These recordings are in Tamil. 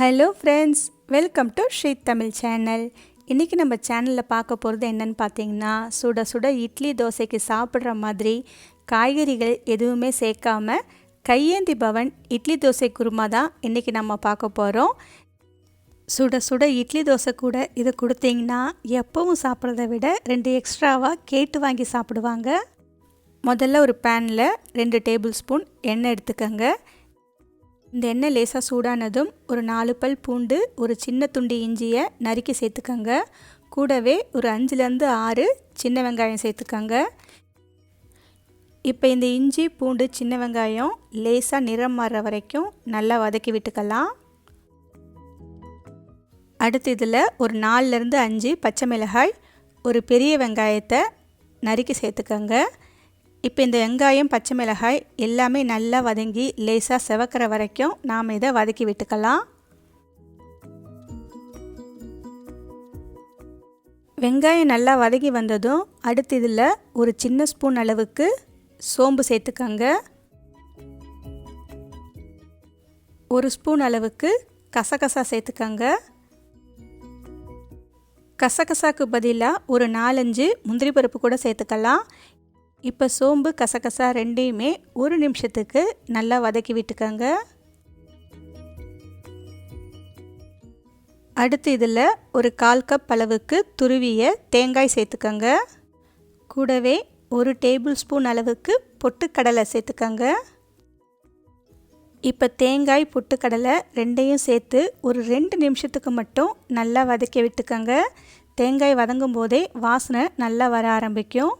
Hello friends welcome to Sri Tamil channel இன்றைக்கி நம்ம சேனலில் பார்க்க போகிறது என்னென்னு பார்த்தீங்கன்னா சுட சுட இட்லி தோசைக்கு சாப்பிட்ற மாதிரி காய்கறிகள் எதுவுமே சேர்க்காம கையேந்தி பவன் இட்லி தோசை குருமா தான் இன்றைக்கி நம்ம பார்க்க போகிறோம் சுட சுட இட்லி தோசை கூட இதை கொடுத்தீங்கன்னா எப்பவும் சாப்பிட்றத விட ரெண்டு எக்ஸ்ட்ராவாக கேட்டு வாங்கி சாப்பிடுவாங்க. முதல்ல ஒரு பேனில் ரெண்டு டேபிள் ஸ்பூன் எண்ணெய் எடுத்துக்கோங்க. இந்த எண்ணெய் லேசாக சூடானதும் ஒரு நாலு பல் பூண்டு ஒரு சின்ன துண்டு இஞ்சியை நறுக்கி சேர்த்துக்கோங்க. கூடவே ஒரு அஞ்சுலேருந்து ஆறு சின்ன வெங்காயம் சேர்த்துக்கோங்க. இப்போ இந்த இஞ்சி பூண்டு சின்ன வெங்காயம் லேசாக நிறம் மாறுற வரைக்கும் நல்லா வதக்கி விட்டுக்கலாம். அடுத்து இதில் ஒரு நாலுலேருந்து அஞ்சு பச்சை மிளகாய் ஒரு பெரிய வெங்காயத்தை நறுக்கி சேர்த்துக்கோங்க. இப்போ இந்த வெங்காயம் பச்சை மிளகாய் எல்லாமே நல்லா வதங்கி லேசாக செவக்கிற வரைக்கும் நாம் இதை வதக்கி விட்டுக்கலாம். வெங்காயம் நல்லா வதக்கி வந்ததும் அடுத்து இதில் ஒரு சின்ன ஸ்பூன் அளவுக்கு சோம்பு சேர்த்துக்கோங்க. ஒரு ஸ்பூன் அளவுக்கு கசகசா சேர்த்துக்கோங்க. கசகசாக்கு பதிலாக ஒரு நாலஞ்சு முந்திரி பருப்பு கூட சேர்த்துக்கலாம். இப்போ சோம்பு கசகசா ரெண்டையுமே ஒரு நிமிஷத்துக்கு நல்லா வதக்கி விட்டுக்கோங்க. அடுத்து இதில் ஒரு கால் கப் அளவுக்கு துருவிய தேங்காய் சேர்த்துக்கோங்க. கூடவே ஒரு டேபிள் ஸ்பூன் அளவுக்கு பொட்டுக்கடலை சேர்த்துக்கோங்க. இப்போ தேங்காய் பொட்டுக்கடலை ரெண்டையும் சேர்த்து ஒரு ரெண்டு நிமிஷத்துக்கு மட்டும் நல்லா வதக்கி விட்டுக்கோங்க. தேங்காய் வதங்கும் போதே வாசனை நல்லா வர ஆரம்பிக்கும்.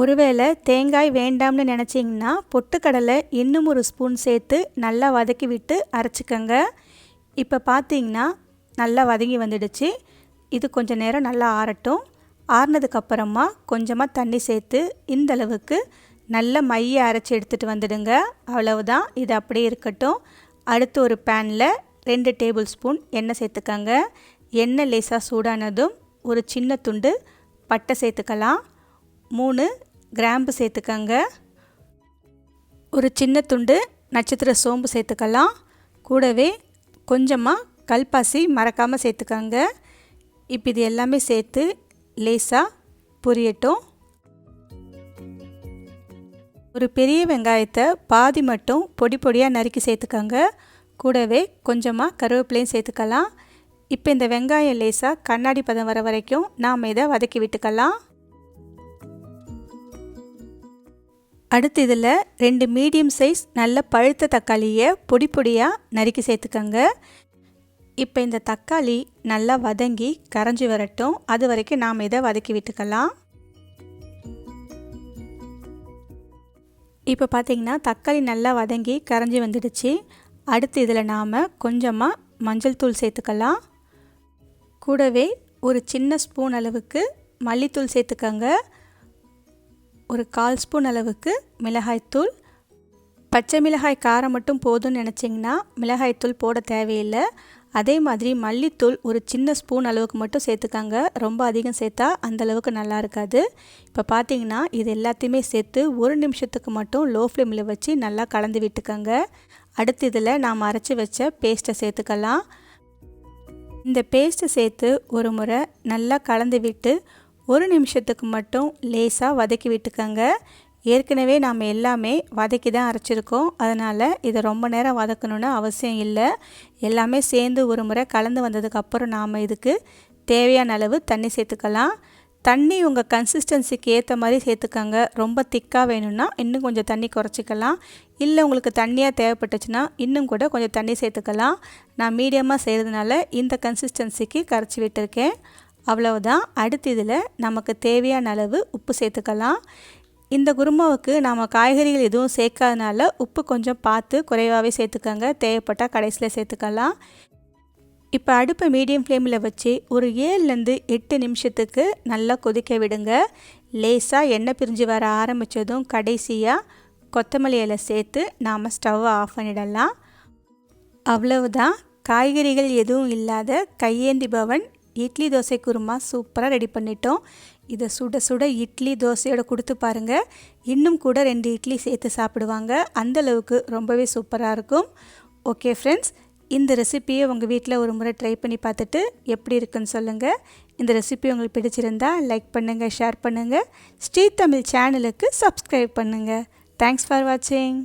ஒருவேளை தேங்காய் வேண்டாம்னு நினச்சிங்கன்னா பொட்டுக்கடலை இன்னும் ஒரு ஸ்பூன் சேர்த்து நல்லா வதக்கி விட்டு அரைச்சிக்கோங்க. இப்போ பார்த்தீங்கன்னா நல்லா வதங்கி வந்துடுச்சு. இது கொஞ்சம் நேரம் நல்லா ஆறட்டும். ஆறுனதுக்கப்புறமா கொஞ்சமாக தண்ணி சேர்த்து இந்தளவுக்கு நல்ல மையை அரைச்சி எடுத்துகிட்டு வந்துடுங்க. அவ்வளவுதான். இது அப்படியே இருக்கட்டும். அடுத்து ஒரு பேனில் ரெண்டு டேபிள் ஸ்பூன் எண்ணெய் சேர்த்துக்கோங்க. எண்ணெய் லேசாக சூடானதும் ஒரு சின்ன துண்டு பட்டை சேர்த்துக்கலாம். மூணு கிராம்பு சேர்த்துக்கங்க. ஒரு சின்ன துண்டு நட்சத்திர சோம்பு சேர்த்துக்கலாம். கூடவே கொஞ்சமாக கல்பாசி மறக்காமல் சேர்த்துக்கங்க. இப்போ இது எல்லாமே சேர்த்து லேசாக பொரியட்டும். ஒரு பெரிய வெங்காயத்தை பாதி மட்டும் பொடி பொடியாக நறுக்கி சேர்த்துக்கோங்க. கூடவே கொஞ்சமாக கருவேப்பிலையும் சேர்த்துக்கலாம். இப்போ இந்த வெங்காயம் லேசாக கண்ணாடி பதம் வர வரைக்கும் நாம் இதை வதக்கி விட்டுக்கலாம். அடுத்து இதில் ரெண்டு மீடியம் சைஸ் நல்ல பழுத்த தக்காளியை பொடி பொடியாக நறுக்கி சேர்த்துக்கோங்க. இப்போ இந்த தக்காளி நல்லா வதங்கி கரைஞ்சி வரட்டும். அது வரைக்கும் நாம் இதை வதக்கி விட்டுக்கலாம். இப்போ பார்த்திங்கன்னா தக்காளி நல்லா வதங்கி கரைஞ்சி வந்துடுச்சு. அடுத்து இதில் நாம் கொஞ்சமாக மஞ்சள் தூள் சேர்த்துக்கலாம். கூடவே ஒரு சின்ன ஸ்பூன் அளவுக்கு மல்லித்தூள் சேர்த்துக்கோங்க. ஒரு கால் ஸ்பூன் அளவுக்கு மிளகாய்த்தூள் பச்சை மிளகாய் காரம் மட்டும் போதும்னு நினச்சிங்கன்னா மிளகாய்த்தூள் போட தேவையில்லை. அதே மாதிரி மல்லித்தூள் ஒரு சின்ன ஸ்பூன் அளவுக்கு மட்டும் சேர்த்துக்காங்க. ரொம்ப அதிகம் சேர்த்தா அந்தளவுக்கு நல்லா இருக்காது. இப்போ பார்த்தீங்கன்னா இது எல்லாத்தையுமே சேர்த்து ஒரு நிமிஷத்துக்கு மட்டும் லோ ஃப்ளேமில் வச்சு நல்லா கலந்து விட்டுக்கோங்க. அடுத்து இதில் நாம் அரைச்சி வச்ச பேஸ்ட்டை சேர்த்துக்கலாம். இந்த பேஸ்ட்டை சேர்த்து ஒரு முறை நல்லா கலந்து விட்டு ஒரு நிமிஷத்துக்கு மட்டும் லேசாக வதக்கி விட்டுக்கோங்க. ஏற்கனவே நாம் எல்லாமே வதக்கி தான் அரைச்சிருக்கோம். அதனால் இதை ரொம்ப நேரம் வதக்கணுன்னு அவசியம் இல்லை. எல்லாமே சேர்ந்து ஒரு முறை கலந்து வந்ததுக்கப்புறம் நாம் இதுக்கு தேவையான அளவு தண்ணி சேர்த்துக்கலாம். தண்ணி உங்கள் கன்சிஸ்டன்சிக்கு ஏற்ற மாதிரி சேர்த்துக்கோங்க. ரொம்ப திக்காக வேணும்னா இன்னும் கொஞ்சம் தண்ணி குறைச்சிக்கலாம். இல்லை உங்களுக்கு தண்ணியாக தேவைப்பட்டுச்சுன்னா இன்னும் கூட கொஞ்சம் தண்ணி சேர்த்துக்கலாம். நான் மீடியமாக செய்கிறதுனால இந்த கன்சிஸ்டன்சிக்கு கரைச்சி விட்டுருக்கேன். அவ்வளவுதான். அடுத்து இதில் நமக்கு தேவையான அளவு உப்பு சேர்த்துக்கலாம். இந்த குருமாவுக்கு நாம் காய்கறிகள் எதுவும் சேர்க்காதனால உப்பு கொஞ்சம் பார்த்து குறைவாகவே சேர்த்துக்கோங்க. தேவைப்பட்டால் கடைசியில் சேர்த்துக்கலாம். இப்போ அடுப்பை மீடியம் ஃப்ளேமில் வச்சு ஒரு ஏழுலேருந்து எட்டு நிமிஷத்துக்கு நல்லா கொதிக்க விடுங்க. லேசாக எண்ணெய் பிரிஞ்சு வர ஆரம்பித்ததும் கடைசியாக கொத்தமல்லி இலை சேர்த்து நாம் ஸ்டவ்வை ஆஃப் பண்ணிடலாம். அவ்வளவுதான். காய்கறிகள் எதுவும் இல்லாத கையேந்தி பவன் இட்லி தோசை குருமா சூப்பராக ரெடி பண்ணிட்டோம். இதை சுட சுட இட்லி தோசையோட கொடுத்து பாருங்கள் இன்னும் கூட ரெண்டு இட்லி சேர்த்து சாப்பிடுவாங்க. அந்தளவுக்கு ரொம்பவே சூப்பராக இருக்கும். ஓகே ஃப்ரெண்ட்ஸ் இந்த ரெசிப்பியை உங்கள் வீட்டில் ஒரு முறை ட்ரை பண்ணி பார்த்துட்டு எப்படி இருக்குன்னு சொல்லுங்கள் இந்த ரெசிபி உங்களுக்கு பிடிச்சிருந்தா லைக் பண்ணுங்கள் ஷேர் பண்ணுங்கள் ஸ்ரீ தமிழ் சேனலுக்கு சப்ஸ்கிரைப் பண்ணுங்கள் தேங்க்ஸ் ஃபார் வாட்சிங்